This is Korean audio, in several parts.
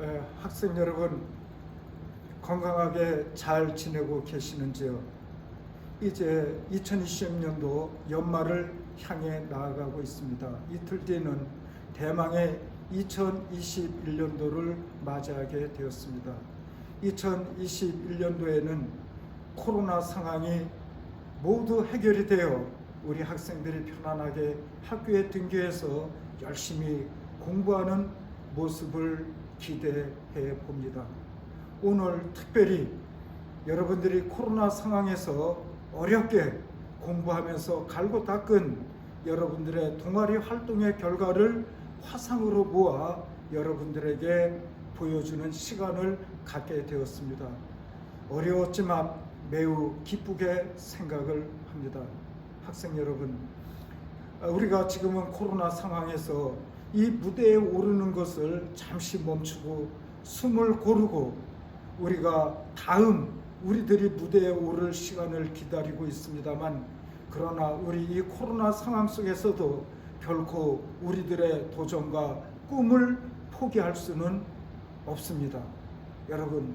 에, 학생 여러분 건강하게 잘 지내고 계시는지요? 이제 2020년도 연말을 향해 나아가고 있습니다. 이틀 뒤에는 대망의 2021년도를 맞이하게 되었습니다. 2021년도에는 코로나 상황이 모두 해결이 되어 우리 학생들이 편안하게 학교에 등교해서 열심히 공부하는 모습을 기대해 봅니다. 오늘 특별히 여러분들이 코로나 상황에서 어렵게 공부하면서 갈고 닦은 여러분들의 동아리 활동의 결과를 화상으로 모아 여러분들에게 보여주는 시간을 갖게 되었습니다. 어려웠지만 매우 기쁘게 생각을 합니다. 학생 여러분, 아, 우리가 지금은 코로나 상황에서 이 무대에 오르는 것을 잠시 멈추고 숨을 고르고 우리가 다음 우리들이 무대에 오를 시간을 기다리고 있습니다만 그러나 우리 이 코로나 상황 속에서도 결코 우리들의 도전과 꿈을 포기할 수는 없습니다. 여러분,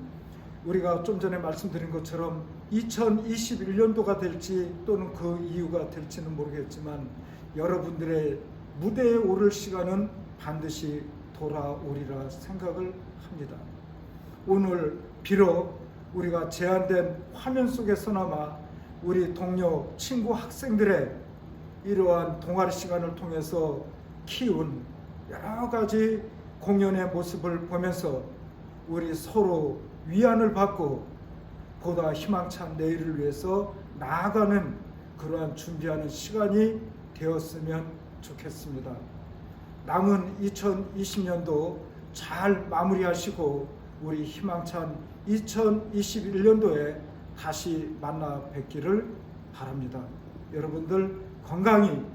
우리가 좀 전에 말씀드린 것처럼 2021년도가 될지 또는 그 이유가 될지는 모르겠지만 여러분들의 무대에 오를 시간은 반드시 돌아오리라 생각을 합니다. 오늘 비록 우리가 제한된 화면 속에서나마 우리 동료 친구 학생들의 이러한 동아리 시간을 통해서 키운 여러 가지 공연의 모습을 보면서 우리 서로 위안을 받고 보다 희망찬 내일을 위해서 나아가는 그러한 준비하는 시간이 되었으면 좋겠습니다. 남은 2020년도 잘 마무리하시고 우리 희망찬 2021년도에 다시 만나 뵙기를 바랍니다. 여러분들 건강히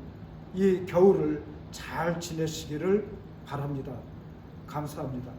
이 겨울을 잘 지내시기를 바랍니다. 감사합니다.